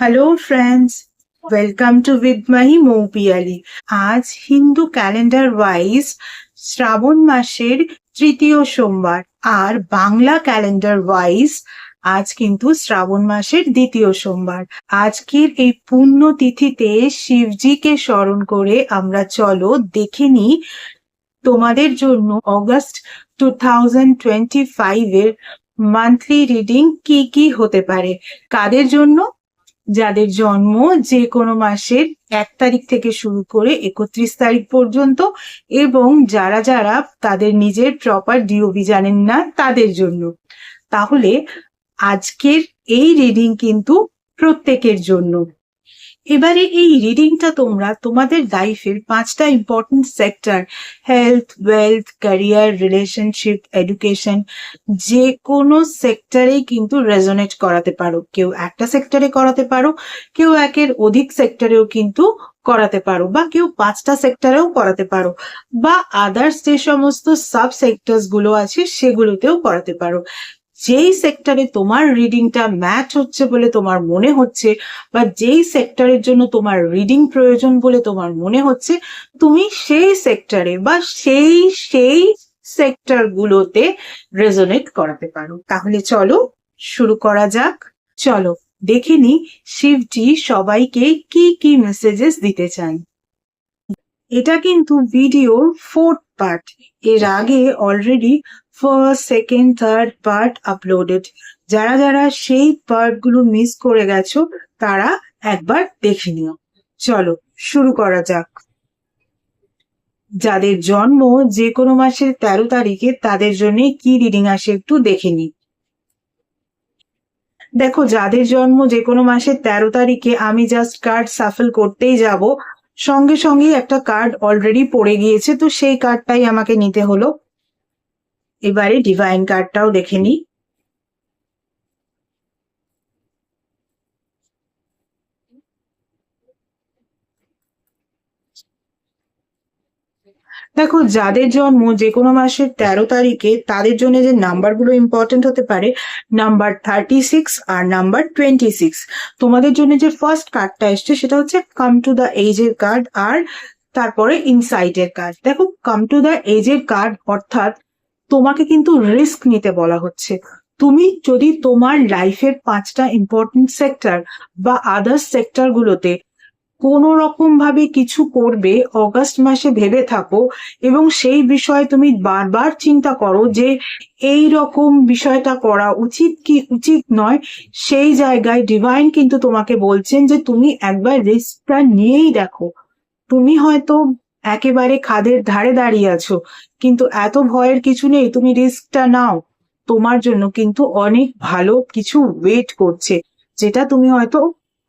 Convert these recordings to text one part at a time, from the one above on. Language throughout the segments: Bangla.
Hello friends welcome to with Mahi Moupiyali আজ হিন্দু ক্যালেন্ডার ওয়াইজ শ্রাবণ মাসের তৃতীয় সোমবার। আর বাংলা ক্যালেন্ডার ওয়াইজ আজ কিন্তু শ্রাবণ মাসের দ্বিতীয় সোমবার। আজকের এই পুণ্য তিথিতে শিবজিকে স্মরণ করে আমরা চলো দেখে নিই তোমাদের জন্য অগস্ট টু থাউজেন্ড টোয়েন্টি ফাইভের মান্থলি রিডিং কি কি হতে পারে। কাদের জন্য? যাদের জন্ম যে কোনো মাসের এক তারিখ থেকে শুরু করে একত্রিশ তারিখ পর্যন্ত এবং যারা যারা তাদের নিজের প্রপার ডিওবি জানেন না তাদের জন্য। তাহলে আজকের এই রিডিং কিন্তু প্রত্যেকের জন্য। এবারে এই রিডিংটা তোমরা তোমাদের লাইফের পাঁচটা important sector health wealth career relationship education যে কোনো সেক্টরেই কিন্তু রেজোনেট করাতে পারো। কেউ একটা সেক্টরে করাতে পারো, কেউ একের অধিক সেক্টরেও কিন্তু করাতে পারো বা কেউ পাঁচটা সেক্টরেও করাতে পারো বা আদার্স যে সমস্ত সাব সেক্টরসগুলো আছে সেগুলোতেও করাতে পারো। যেই সেক্টরে তোমার রিডিংটা ম্যাচ হচ্ছে বলে তোমার মনে হচ্ছে বা যেই সেক্টরের জন্য তোমার রিডিং প্রয়োজন বলে তোমার মনে হচ্ছে, তুমি সেই সেক্টরে বা সেই সেই সেক্টর গুলোতে রেজোনেট করাতে পারো। তাহলে চলো, শুরু করা যাক। চলো, দেখে নি শিবজি সবাইকে কি কি মেসেজেস দিতে চান এটা কিন্তু ভিডিওর ফোর্থ পার্ট এর আগে already first second third part uploaded যারা যারা সেই পার্টগুলো মিস করে গেছো, তারা একবার দেখে নিও। চলো, শুরু করা যাক। যাদের জন্ম যে কোনো মাসের তেরো তারিখে, তাদের জন্য কি রিডিং আসে একটু দেখে নি দেখো, যাদের জন্ম যে কোনো মাসের তেরো তারিখে, আমি জাস্ট কার্ড সাফল করতেই যাব। সঙ্গে সঙ্গে একটা কার্ড অলরেডি পড়ে গিয়েছে, তো সেই কার্ডটাই আমাকে নিতে হলো। এবারে ডিভাইন কার্ডটাও দেখে নিই দেখো, যাদের জন্ম যে কোনো মাসের তেরো তারিখে, তাদের জন্য যে নাম্বারগুলো ইম্পর্টেন্ট হতে পারে নাম্বার থার্টি সিক্স আর নাম্বার টোয়েন্টি সিক্স তোমাদের জন্য যে ফার্স্ট কার্ডটা এসছে, সেটা হচ্ছে কাম টু দ্য এজের কার্ড আর তারপরে ইনসাইটের কার্ড দেখো কাম টু দ্য এজের কার্ড অর্থাৎ তোমাকে কিন্তু রিস্ক নিতে বলা হচ্ছে। তুমি যদি তোমার লাইফের পাঁচটা ইম্পর্টেন্ট সেক্টর বা আদার্স সেক্টর গুলোতে কোনো রকম ভাবে কিছু করবে, অগাস্ট মাসে ভেবে থাকো এবং সেই বিষয়ে তুমি বারবার চিন্তা করো যে এই রকম বিষয়টা করা উচিত কি উচিত নয়, সেই জায়গায় ডিভাইন কিন্তু তোমাকে বলছেন যে তুমি একবার রিস্কটা নিয়েই দেখো। তুমি হয়তো একেবারে খাদের ধারে দাঁড়িয়ে আছো। কিন্তু এত ভয়ের কিছু নেই, তুমি রিস্কটা নাও। তোমার জন্য কিন্তু অনেক ভালো কিছু ওয়েট করছে, যেটা তুমি হয়তো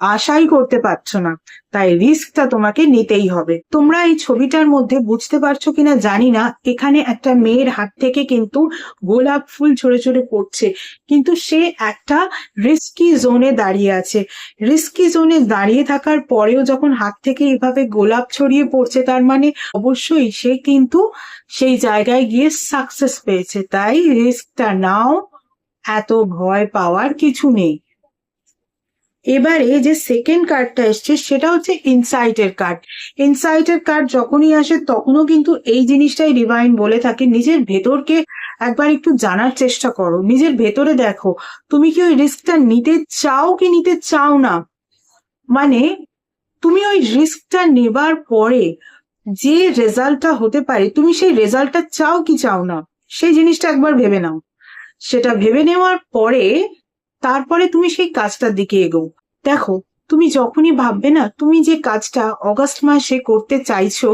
আশাই করতে পারছ না। তাই রিস্কটা তোমাকে নিতেই হবে। তোমরা এই ছবিটার মধ্যে বুঝতে পারছ কিনা জানি না। এখানে একটা মেয়ের হাত থেকে কিন্তু গোলাপ ফুল ছড়ে ছড়ে পড়ছে। কিন্তু সে একটা রিস্কি জোনে দাঁড়িয়ে আছে। রিস্কি জোনে দাঁড়িয়ে থাকার পরেও যখন হাত থেকে এভাবে গোলাপ ছড়িয়ে পড়ছে, তার মানে অবশ্যই সে কিন্তু সেই জায়গায় গিয়ে সাকসেস পেয়েছে। তাই রিস্কটা নাও। এত ভয় পাওয়ার কিছু নেই। এবারে যে সেকেন্ড কার্ডটা এসছে, সেটা হচ্ছে ইনসাইটের কার্ড ইনসাইটের কার্ড যখনই আসে, তখনও কিন্তু এই জিনিসটাই ডিভাইন বলে থাকে, নিজের ভেতরকে একবার একটু জানার চেষ্টা করো। নিজের ভেতরে দেখো, তুমি কি ওই রিস্কটা নিতে চাও কি নিতে চাও না? মানে তুমি ওই রিস্কটা নেবার পরে যে রেজাল্টটা হতে পারে, তুমি সেই রেজাল্টটা চাও কি চাও না? সেই জিনিসটা একবার ভেবে নাও। সেটা ভেবে নেওয়ার পরে তারপরে তুমি সেই কাজটার দিকে এগো দেখো, তুমি যখনই ভাববে না, তুমি যে কাজটা অগাস্ট মাসে করতে চাইছো,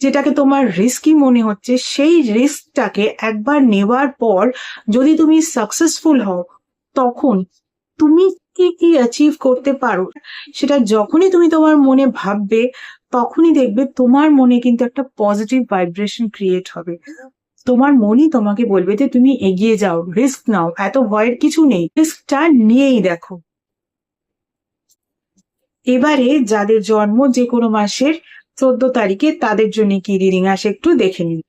যেটাকে তোমার রিস্কি মনে হচ্ছে, সেই রিস্কটাকে একবার নেওয়ার পর যদি তুমি সাকসেসফুল হও, তখন তুমি কি কি অ্যাচিভ করতে পারো, সেটা যখনই তুমি তোমার মনে ভাববে, তখনই দেখবে তোমার মনে কিন্তু একটা পজিটিভ ভাইব্রেশন ক্রিয়েট হবে। তোমার মনই তোমাকে বলবে যে তুমি এগিয়ে যাও রিস্ক নাও, এত ভয়ের কিছু নেই রিস্কটা নিয়েই দেখো। এবারে যাদের জন্ম যে কোনো মাসের চোদ্দ তারিখে তাদের জন্য কি রিডিং আসে একটু দেখে নিন।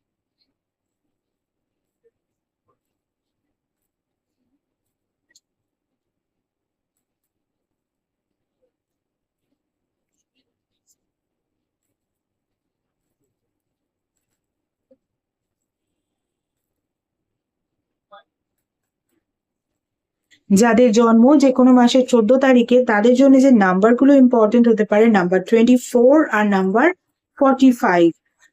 যাদের জন্ম যে কোনো মাসের চোদ্দ তারিখে, তাদের জন্য যে নাম্বারগুলো ইম্পর্টেন্ট হতে পারে নাম্বার টোয়েন্টি ফোর আর নাম্বার ফর্টি ফাইভ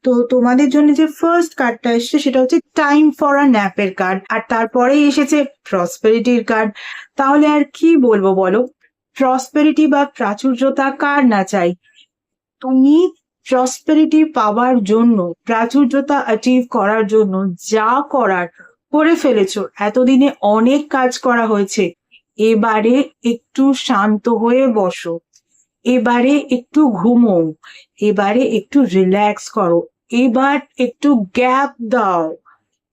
তো তোমাদের জন্য যে ফার্স্ট কার্ডটা এসছে, সেটা হচ্ছে টাইম ফর আ ন্যাপের কার্ড আর তারপরেই এসেছে প্রসপেরিটির কার্ড তাহলে আর কি বলব বলো? প্রসপেরিটি বা প্রাচুর্যতা কার না চাই? তুমি প্রসপেরিটি পাওয়ার জন্য, প্রাচুর্যতা অ্যাচিভ করার জন্য যা করার করে ফেলেছো। এতদিনে অনেক কাজ করা হয়েছে। এবারে একটু শান্ত হয়ে বসো। এবারে একটু ঘুমো। এবারে একটু রিল্যাক্স করো। এবার একটু গ্যাপ দাও।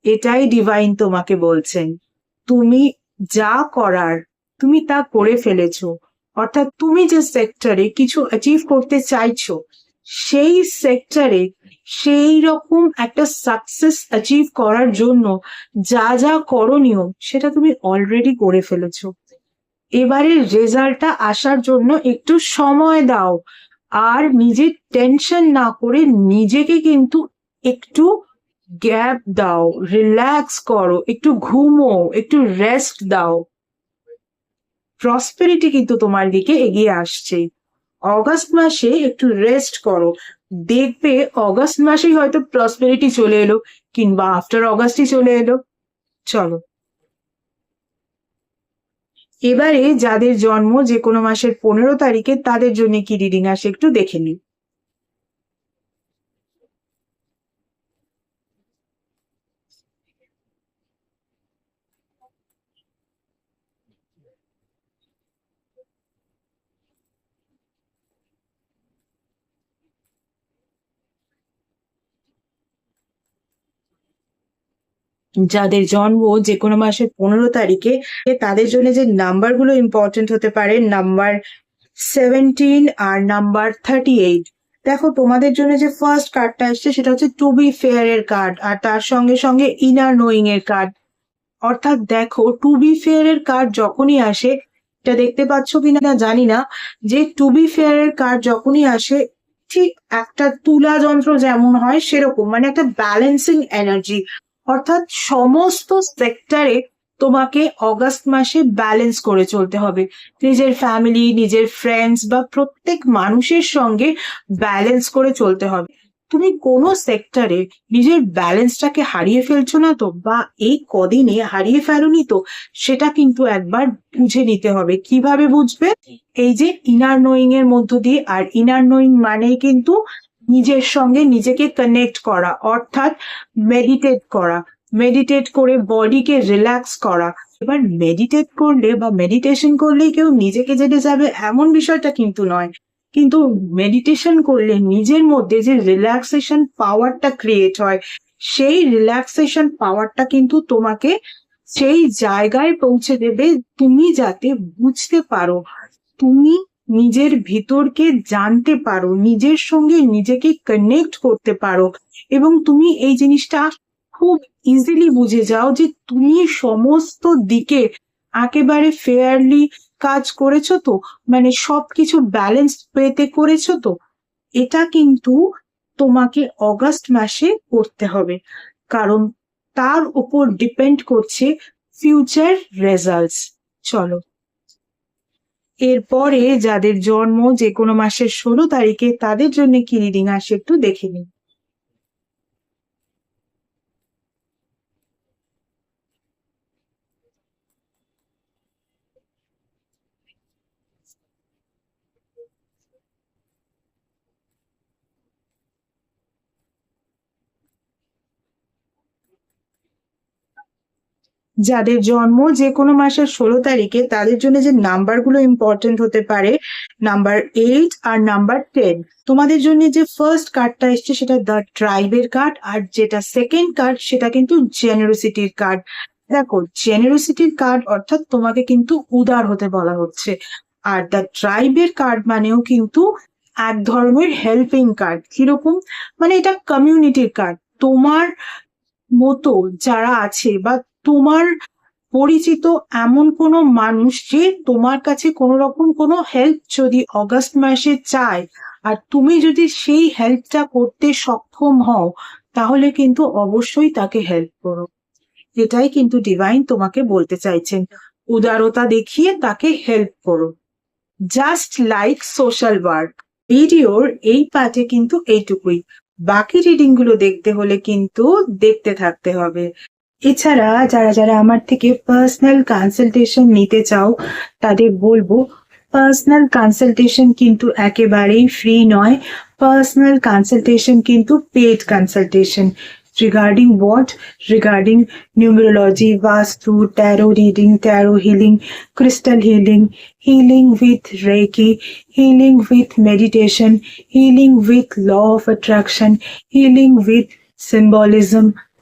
এটাই ডিভাইন তোমাকে বলছেন। তুমি যা করার, তুমি তা করে ফেলেছো। অর্থাৎ তুমি যে সেক্টরে কিছু অ্যাচিভ করতে চাইছো সেই সেক্টরে সেই রকম একটা সাকসেস অ্যাচিভ করার জন্য যা যা করণীয় সেটা তুমি অলরেডি করে ফেলেছো। এবারে রেজাল্টটা আসার জন্য একটু সময় দাও। আর নিজের টেনশন না করে নিজেকে কিন্তু একটু গ্যাপ দাও রিল্যাক্স করো, একটু ঘুমো, একটু রেস্ট দাও। প্রসপেরিটি কিন্তু তোমার দিকে এগিয়ে আসছে। অগাস্ট মাসে একটু রেস্ট করো। দেখবে অগাস্ট মাসেই হয়তো প্রসপেরিটি চলে এলো, কিংবা আফটার অগাস্টই চলে এলো। চলো। এবারে যাদের জন্ম যে কোনো মাসের পনেরো তারিখে, তাদের জন্য কি রিডিং আসে একটু দেখে নিই। যাদের জন্ম যে কোনো মাসের পনেরো তারিখে, তাদের জন্য যে নাম্বারগুলো ইম্পর্টেন্ট হতে পারে নাম্বার সেভেন্টিন আর নাম্বার থার্টি এইট দেখো, তোমাদের জন্য যে ফার্স্ট কার্ডটা আসছে, সেটা হচ্ছে টু বি ফেয়ার এর কার্ড আর তার সঙ্গে সঙ্গে ইনার নোয়িং এর কার্ড অর্থাৎ দেখো টু বি ফেয়ার এর কার্ড যখনই আসে, এটা দেখতে পাচ্ছ কিনা জানি না, যে টু বি ফেয়ার এর কার্ড যখনই আসে, ঠিক একটা তুলা যন্ত্র যেমন হয় সেরকম মানে একটা ব্যালেন্সিং এনার্জি অর্থাৎ সমস্ত সেক্টরে তোমাকে অগাস্ট মাসে ব্যালেন্স করে চলতে হবে। নিজের ফ্যামিলি নিজের ফ্রেন্ডস বা প্রত্যেক মানুষের সঙ্গে ব্যালেন্স করে চলতে হবে। তুমি কোন সেক্টরে নিজের ব্যালেন্সটাকে হারিয়ে ফেলছো না তো বা এই কদিনে হারিয়ে ফেলোনি তো সেটা কিন্তু একবার বুঝে নিতে হবে। কীভাবে বুঝবে? এই যে ইনার নোয়িং এর মধ্য দিয়ে। আর ইনার নোয়িং মানেই কিন্তু নিজের সঙ্গে নিজেকে কানেক্ট করা, অর্থাৎ মেডিটেট করা মেডিটেট করে বডিকে রিল্যাক্স করা। এবার মেডিটেট করলে বা মেডিটেশন করলেই কেউ নিজেকে জেনে যাবে, এমন বিষয়টা কিন্তু নয়। কিন্তু মেডিটেশন করলে নিজের মধ্যে যে রিল্যাক্সেশন পাওয়ারটা ক্রিয়েট হয়, সেই রিল্যাক্সেশন পাওয়ারটা কিন্তু তোমাকে সেই জায়গায় পৌঁছে দেবে। তুমি যাতে বুঝতে পারো, তুমি নিজের ভিতরকে জানতে পারো, নিজের সঙ্গে নিজেকে কানেক্ট করতে পারো এবং তুমি এই জিনিসটা খুব ইজিলি বুঝে যাও যে তুমি সমস্ত দিকে একেবারে ফেয়ারলি কাজ করেছ তো মানে সবকিছু ব্যালেন্স পেতে করেছ তো, এটা কিন্তু তোমাকে অগাস্ট মাসে করতে হবে। কারণ তার উপর ডিপেন্ড করছে ফিউচার রেজাল্টস চলো। এরপরে যাদের জন্ম যে কোনো মাসের ষোলো তারিখে তাদের জন্য কি রিডিং আসে একটু দেখে নিন। যাদের জন্ম যে কোনো মাসের ষোলো তারিখে, তাদের জন্য যে নাম্বারগুলো ইম্পর্টেন্ট হতে পারে নাম্বার এইট আর নাম্বার টেন তোমাদের জন্য যে ফার্স্ট কার্ডটা এসছে সেটা দ্য ট্রাইবের কার্ড আর যেটা সেকেন্ড কার্ড সেটা কিন্তু জেনারোসিটির কার্ড দেখো জেনারোসিটির কার্ড অর্থাৎ তোমাকে কিন্তু উদার হতে বলা হচ্ছে। আর দ্য ট্রাইবের কার্ড মানেও কিন্তু এক ধরনের হেল্পিং কার্ড কীরকম? মানে এটা কমিউনিটির কার্ড তোমার মতো যারা আছে বা তোমার পরিচিত এমন কোনো মানুষ যে তোমার কাছে কোনো রকম কোনো হেল্প যদি অগাস্ট মাসে চায়, আর তুমি যদি সেই হেল্পটা করতে সক্ষম হও, তাহলে কিন্তু অবশ্যই তাকে হেল্প করো। এটাই কিন্তু ডিভাইন তোমাকে বলতে চাইছেন। উদারতা দেখিয়ে তাকে হেল্প করো। জাস্ট লাইক সোশ্যাল ওয়ার্ক ভিডিওর এই পার্টে কিন্তু এইটুকুই। বাকি রিডিংগুলো দেখতে হলে কিন্তু দেখতে থাকতে হবে। এছাড়া যারা যারা আমার থেকে পার্সোনাল কনসালটেশন নিতে চাও তাদের বলব পার্সোনাল কনসালটেশন কিন্তু একেবারেই ফ্রি নয়। পার্সোনাল কনসালটেশন কিন্তু paid consultation regarding what regarding numerology vastu tarot reading tarot healing crystal healing healing with Reiki, healing with meditation, healing with law of attraction, healing with symbolism,